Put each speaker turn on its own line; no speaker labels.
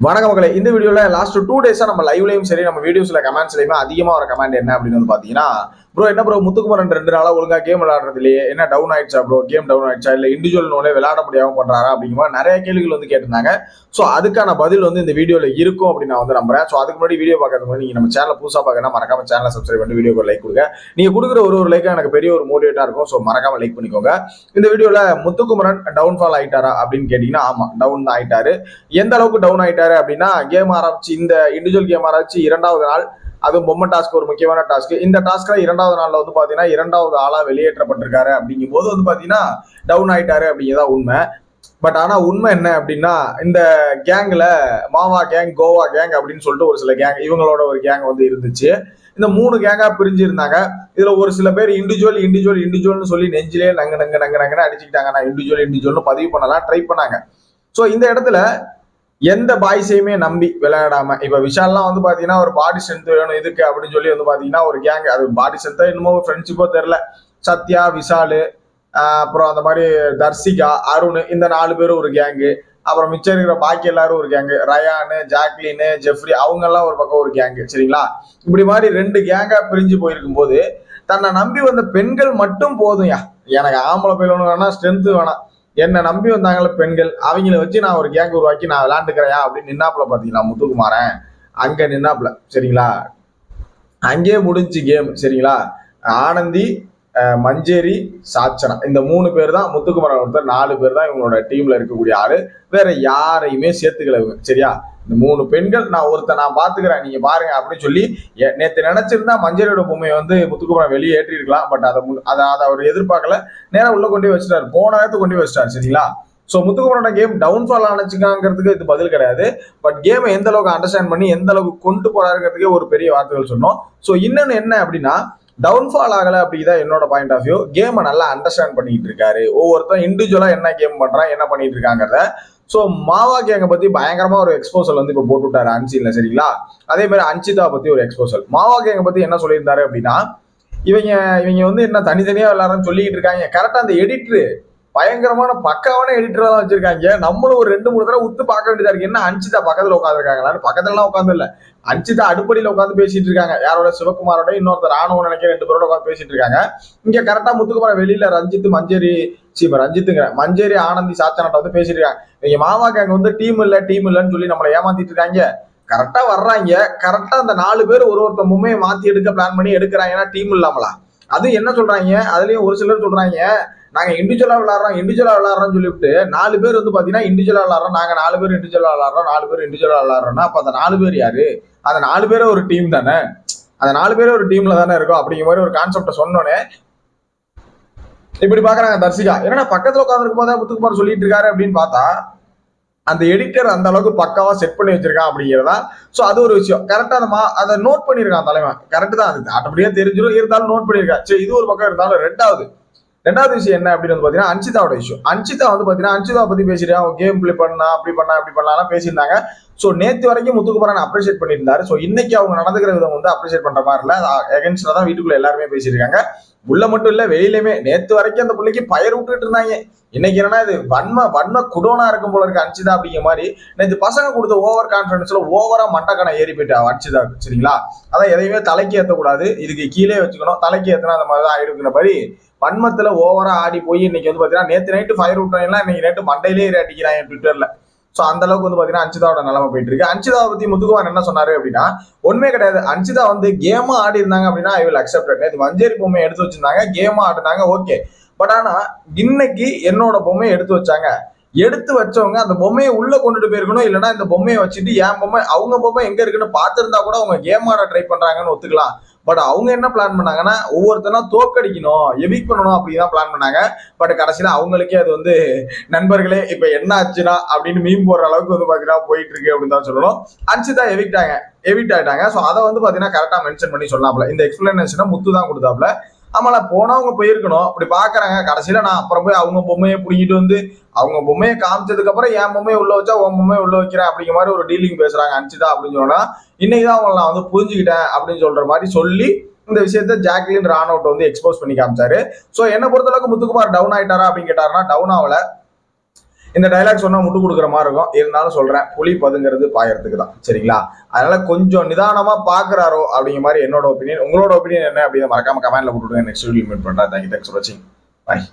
வணக்கம் மக்களே. இந்த வீடியோல லாஸ்ட் டூ டேஸாக நம்ம லைவ்லயும் சரி நம்ம வீடியோஸ்ல கமெண்ட்ஸ்லயுமே அதிகமாக வர கமெண்ட் என்ன அப்படின்னு வந்து பாத்தீங்கன்னா ப்ரோ என்ன ப்ரோ முத்துக்குமரன் ரெண்டு நாளாக ஒழுங்காக கேம் விளையாடுறது இல்லையே. என்ன டவுன் ஆயிடுச்சா ப்ரோ கேம் டவுன் ஆயிடுச்சா? இல்லை இண்டிவிஜுவல் நோனே விளையாட முடியாமல் பண்ணுறாரா அப்படிங்கிற மாதிரி நிறைய கேள்விகள் வந்து கேட்டிருந்தாங்க. ஸோ அதுக்கான பதில் வந்து இந்த வீடியோவில் இருக்கும் அப்படின்னு நான் வந்து நம்புறேன். ஸோ அதுக்கு முன்னாடி வீடியோ பார்க்கறதுக்கு முன்னாடி நம்ம சேனல் புதுசாக பார்க்கணும் மறக்காம சேனலை சப்ஸ்கிரைப் பண்ணி வீடியோக்கு லைக் கொடுங்க. நீங்கள் கொடுக்குற ஒரு ஒரு லைக்கும் எனக்கு பெரிய ஒரு மோட்டிவேட்டாக இருக்கும். ஸோ மறக்காம லைக் பண்ணிக்கோங்க. இந்த வீடியோவில் முத்துக்குமரன் டவுன் ஃபால் ஆயிட்டாரா அப்படின்னு கேட்டிங்கன்னா ஆமாம் டவுன் தான் ஆயிட்டாரு. எந்த அளவுக்கு டவுன் ஆயிட்டாரு அப்படின்னா கேம் ஆரம்பிச்சு இந்த இண்டிவிஜுவல் கேம் ஆரம்பிச்சு இரண்டாவது நாள் அதுவும் பொம்மை டாஸ்க் ஒரு முக்கியமான டாஸ்க். இந்த டாஸ்க்ல இரண்டாவது நாள்ல வந்து பாத்தீங்கன்னா இரண்டாவது ஆளா வெளியேற்றப்பட்டிருக்காரு அப்படிங்கும் போது வந்து பாத்தீங்கன்னா டவுன் ஆயிட்டாரு அப்படிங்கிறதா உண்மை. பட் ஆனா உண்மை என்ன அப்படின்னா இந்த கேங்ல மாவா கேங் கோவா கேங் அப்படின்னு சொல்லிட்டு ஒரு சில கேங் இவங்களோட ஒரு கேங் வந்து இருந்துச்சு. இந்த மூணு கேங்கா பிரிஞ்சு இருந்தாங்க இதுல ஒரு சில பேர் இண்டிவிஜுவல் இண்டிவிஜுவல் இண்டிவிஜுவல்னு சொல்லி நெஞ்சிலே நங்க நங்க நங்க நங்கன்னு அடிச்சுக்கிட்டாங்க. நான் இண்டிவிஜுவல் இண்டிவிஜுவல்னு பதிவு பண்ணலாம் ட்ரை பண்ணாங்க. ஸோ இந்த இடத்துல எந்த பாய்ஸையுமே நம்பி விளையாடாம இப்ப விஷால்லாம் வந்து பாத்தீங்கன்னா ஒரு பாடி ஸ்ட்ரென்த் வேணும் இதுக்கு அப்படின்னு சொல்லி வந்து பாத்தீங்கன்னா ஒரு கேங் அது பாடி ஸ்ட்ரென்த்தோ என்னமோ ஃப்ரெண்ட்ஷிப்போ தெரியல. சத்யா விஷாலு அப்புறம் அந்த மாதிரி தர்சிகா அருண் இந்த நாலு பேரும் ஒரு கேங்கு அப்புறம் மிச்சம் இருக்கிற பாக்கி எல்லாரும் ஒரு கேங்கு ரயானு ஜாக்லினு ஜெஃப்ரி அவங்க எல்லாம் ஒரு பக்கம் ஒரு கேங்கு சரிங்களா? இப்படி மாதிரி ரெண்டு கேங்கா பிரிஞ்சு போயிருக்கும் போது தன்னை நம்பி வந்த பெண்கள் மட்டும் போதும்யா. எனக்கு ஆம்பளை பையன் வேணாம் ஸ்ட்ரென்த் வேணாம். என்னை நம்பி வந்தாங்களே பெண்கள் அவங்கள வச்சு நான் ஒரு கேங் உருவாக்கி நான் விளாண்டுக்கிறேன் அப்படின்னு நின்னாப்புல பார்த்தீங்களா முத்துக்குமாரன்? அங்கே நின்னாப்புல சரிங்களா? அங்கேயே முடிஞ்சு கேம் சரிங்களா? ஆனந்தி மஞ்சேரி சாச்சனா இந்த மூணு பேர் தான் முத்துக்குமரன் ஒருத்தர் நாலு பேர் தான் இவங்களோட டீம்ல இருக்கக்கூடிய ஆளு. வேற யாரையுமே சேர்த்துக்கல சரியா? இந்த மூணு பெண்கள் நான் ஒருத்த நான் பாத்துக்கிறேன் நீங்க பாருங்க அப்படின்னு சொல்லி நேற்று நேத்து நினைச்சிருந்தா மஞ்சரியோட பொம்மையை வந்து முத்துக்குமரன் வெளியே ஏற்றிருக்கலாம் பட் அதை மு- அதை அதை அவர் எதிர்பார்க்கல. நேரம் உள்ள கொண்டு வச்சிட்டாரு. போன நேரத்துக்கு கொண்டு போய் வச்சிட்டாரு சரிங்களா? ஸோ முத்துக்குமரனோட கேம் டவுன்ஃபால் ஆனச்சுக்காங்கிறதுக்கு இது பதில் கிடையாது. பட் கேமை எந்த அளவுக்கு அண்டர்ஸ்டாண்ட் பண்ணி எந்த அளவுக்கு கொண்டு போறாருங்கிறதுக்கே ஒரு பெரிய வார்த்தைகள் சொன்னோம். ஸோ இன்னொன்று என்ன அப்படின்னா டவுன்ஃபால் ஆகலை அப்படிதான் என்னோட பாயிண்ட் ஆஃப் வியூ கேமை நல்லா அண்டர்ஸ்டாண்ட் பண்ணிட்டு இருக்காரு. ஒவ்வொருத்தரும் இண்டிவிஜுவலாக என்ன கேம் பண்ணுறான் என்ன பண்ணிட்டு இருக்காங்கிறத ஸோ மாவா கேங்கை பற்றி பயங்கரமாக ஒரு எக்ஸ்போசல் வந்து இப்போ போட்டு விட்டாரு சரிங்களா? அதே மாதிரி அன்சிதா பற்றி ஒரு எக்ஸ்போசல் மாவா கேங்கை பற்றி என்ன சொல்லியிருந்தாரு அப்படின்னா இவங்க இவங்க வந்து என்ன தனித்தனியாக எல்லாரும் சொல்லிக்கிட்டு இருக்காங்க. கரெக்டாக அந்த எடிட்ரு பயங்கரமான பக்காவான எடிட்டரா தான் வச்சிருக்காங்க. நம்மளும் ஒரு ரெண்டு மூணு தடவை உத்து பார்க்க வேண்டியதா இருக்கு. என்ன அஞ்சிதா பக்கத்துல உட்காந்துருக்காங்களான்னு பக்கத்துல எல்லாம் உட்காந்து இல்ல அஞ்சிதா அடுப்படியில உட்காந்து பேசிட்டு இருக்காங்க. யாரோட? சிவகுமாரோட. இன்னொருத்தர் ராணுவம் நினைக்கிற ரெண்டு பேரோட உட்காந்து பேசிட்டு இருக்காங்க. இங்க கரெக்டா முத்துக்குமார வெளியில ரஞ்சித் மஞ்சரி சி ரஞ்சித்துங்கிற மஞ்சரி ஆனந்தி சாத்தனாட்ட வந்து பேசிட்டு இருக்காங்க. இங்க மாமா கேங்க வந்து டீம் இல்ல டீம் இல்லன்னு சொல்லி நம்மளை ஏமாத்திட்டு இருக்காங்க. கரெக்டா வர்றாங்க. கரெக்டா அந்த நாலு பேர் ஒரு ஒருத்த மும்மையை மாத்தி எடுக்க பிளான் பண்ணி எடுக்கிறாங்கன்னா டீம் இல்லாமலா? அது என்ன சொல்றாங்க? அதுலயும் ஒரு சிலர் சொல்றாங்க நாங்க இண்டிவிஜுவலா விளாடுறோம் இண்டிவிஜுவலா விளாடுறோம்னு சொல்லிவிட்டு நாலு பேர் வந்து பாத்தீங்கன்னா இண்டிவிஜுவலா விளாடுறோம் நாங்க நாலு பேர் இண்டிவிஜுவலா விளாடுறோம் நாலு பேர் இண்டிவிஜுவலா விளாடுறோம்னா அப்ப அந்த நாலு பேர் யாரு? அந்த நாலு பேரே ஒரு டீம் தானே? அந்த நாலு பேர் ஒரு டீம்ல தானே இருக்கும் அப்படிங்கிற மாதிரி ஒரு கான்செப்ட சொன்னோன்னே இப்படி பாக்குறாங்க தர்சிகா ஏன்னா பக்கத்துல உட்காந்துருக்கும் போதே முத்துக்குமார் சொல்லிட்டு இருக்காரு அப்படின்னு பார்த்தா அந்த எடிட்டர் அந்த அளவுக்கு பக்காவா செட் பண்ணி வச்சிருக்கான் அப்படிங்கிறதா? சோ அது ஒரு விஷயம். கரெக்டா நம்ம அதை நோட் பண்ணியிருக்கான் தலைவன். கரெக்ட் தான் அது. ஆட்டோமேட்டிக்கா தெரிஞ்சிடும் இருந்தாலும் நோட் பண்ணியிருக்கான் சரி இது ஒரு பக்கம் இருந்தாலும் ரெண்டாவது. ரெண்டாவது விஷயம் என்ன அப்படின்னு வந்து பாத்தீங்கன்னா அன்சிதாவோட விஷயம் அன்சிதா வந்து பாத்தீங்கன்னா அன்சிதா பத்தி பேசிட்டு அவன் கேம் பிளே பண்ணா அப்படி பண்ணா அப்படி பண்ணலாம் பேசியிருந்தாங்க. ஸோ நேற்று வரைக்கும் முத்துக்குமரன் அப்ரிஷியேட் பண்ணியிருந்தாரு. ஸோ இன்னைக்கு அவங்க நடந்துக்கிற விதம் வந்து அப்ரிஷியேட் பண்ற மாதிரி இல்லை. எகென்ஸ்டா தான் வீட்டுக்குள்ள எல்லாருமே பேசியிருக்காங்க. உள்ள மட்டும் இல்ல வெளியிலுமே நேத்து வரைக்கும் அந்த பிள்ளைக்கு பயிர் விட்டுட்டு இருந்தாங்க. இன்னைக்கு என்னன்னா இது வன்ம வன்ம குடோனா இருக்கும் போல இருக்கு அன்சிதா அப்படிங்கிற மாதிரி. நேற்று பசங்க கொடுத்த ஓவர் கான்பிடன்ஸ்ல ஓவரா மண்டக்கணை ஏறி போயிட்டா அன்சிதா சரிங்களா? அதான் எதையுமே தலைக்கு ஏத்தக்கூடாது. இதுக்கு கீழே வச்சுக்கணும். தலைக்கு ஏற்றினா அந்த மாதிரி தான் ஆயிடுங்கிற மாதிரி வன்மத்துல ஓவரா ஆடி போய் இன்னைக்கு வந்து பாத்தீங்கன்னா நேத்து நைட்டு ஃபயர் விட்டாங்கன்னா இன்னைக்கு நைட்டு மண்டையிலே ஏறி அடிக்கிறாங்க ட்விட்டர்ல ஸோ அந்த அளவுக்கு வந்து பார்த்தீங்கன்னா அஞ்சிதாவோட நிலைமை போயிட்டு இருக்கு அஞ்சிதாவை பத்தி முத்துக்குமார் என்ன சொன்னாரு அப்படின்னா ஒண்ணுமே கிடையாது. அஞ்சிதா வந்து கேமா ஆடி இருந்தாங்க அப்படின்னா ஐ வில் அக்செப்ட் இது மஞ்சேரி பொம்மையை எடுத்து வச்சிருந்தாங்க கேமா ஆடினாங்க ஓகே பட் ஆனா இன்னைக்கு என்னோட பொம்மையை எடுத்து வச்சாங்க. எடுத்து வச்சவங்க அந்த பொம்மையை உள்ள கொண்டுட்டு போயிருக்கணும் இல்லைன்னா இந்த பொம்மையை வச்சுட்டு என் பொம்மை அவங்க பொம்மை எங்க இருக்குன்னு பார்த்துருந்தா கூட அவங்க கேம் ஆட ட்ரை பண்றாங்கன்னு ஒத்துக்கலாம். பட் அவங்க என்ன பிளான் பண்ணாங்கன்னா ஒவ்வொருத்தனா தோக்கடிக்கணும் எவிக் பண்ணணும் அப்படின்னு தான் பிளான் பண்ணாங்க. பட் கடைசியில் அவங்களுக்கே அது வந்து நண்பர்களே இப்போ என்ன ஆச்சுன்னா அப்படின்னு மீன் போடுற அளவுக்கு வந்து பார்த்தீங்கன்னா போயிட்டு இருக்கு அப்படின்னு தான் சொல்லணும். அன்சிதா எவிக்டாங்க எவிக்ட் ஆகிட்டாங்க ஸோ அதை வந்து பார்த்தீங்கன்னா கரெக்டாக மென்ஷன் பண்ணி சொன்னாப்ல இந்த எக்ஸ்பிளனேஷனை முத்து தான் கொடுத்தாப்ல ஆமால போனவங்க போயிருக்கணும். அப்படி பாக்குறாங்க. கடைசியில நான் அப்புறம் போய் அவங்க பொம்மையை பிடிக்கிட்டு வந்து அவங்க பொம்மையை காமிச்சதுக்கு அப்புறம் என் பொம்மையை உள்ள வச்சா உன் பொம்மையை உள்ள வைக்கிறேன் அப்படிங்கிற மாதிரி ஒரு டீலிங் பேசுறாங்க அன்சிதா அப்படின்னு சொன்னா. இன்னைக்குதான் அவங்களை நான் வந்து புரிஞ்சுக்கிட்டேன் அப்படின்னு சொல்ற மாதிரி சொல்லி இந்த விஷயத்த ஜாக்லின் ராணவுட் வந்து எக்ஸ்போஸ் பண்ணி காமிச்சாரு. சோ என்ன பொறுத்தளவுக்கு முத்துக்குமார் டவுன் ஆயிட்டாரா அப்படின்னு கேட்டாருன்னா டவுன் ஆகல. இந்த டைலாக் சொன்னா முட்டு கொடுக்குற மாதிரி இருக்கும். இருந்தாலும் சொல்றேன் புலி பதுங்கிறது பாயறதுக்கு தான். சரிங்களா? அதனால கொஞ்சம் நிதானமா பாக்குறாரோ அப்படிங்கிற மாதிரி என்னோட ஒப்பீனியன் உங்களோட ஒப்பீனியன் என்ன அப்படின்னு மறக்காம கமெண்ட்ல போட்டுவிடுங்க. நெக்ஸ்ட் வீடியோ மீட் பண்றேன். தேங்க்யூ தேங்க்ஸ் ஃபார் வாட்சிங் பாய்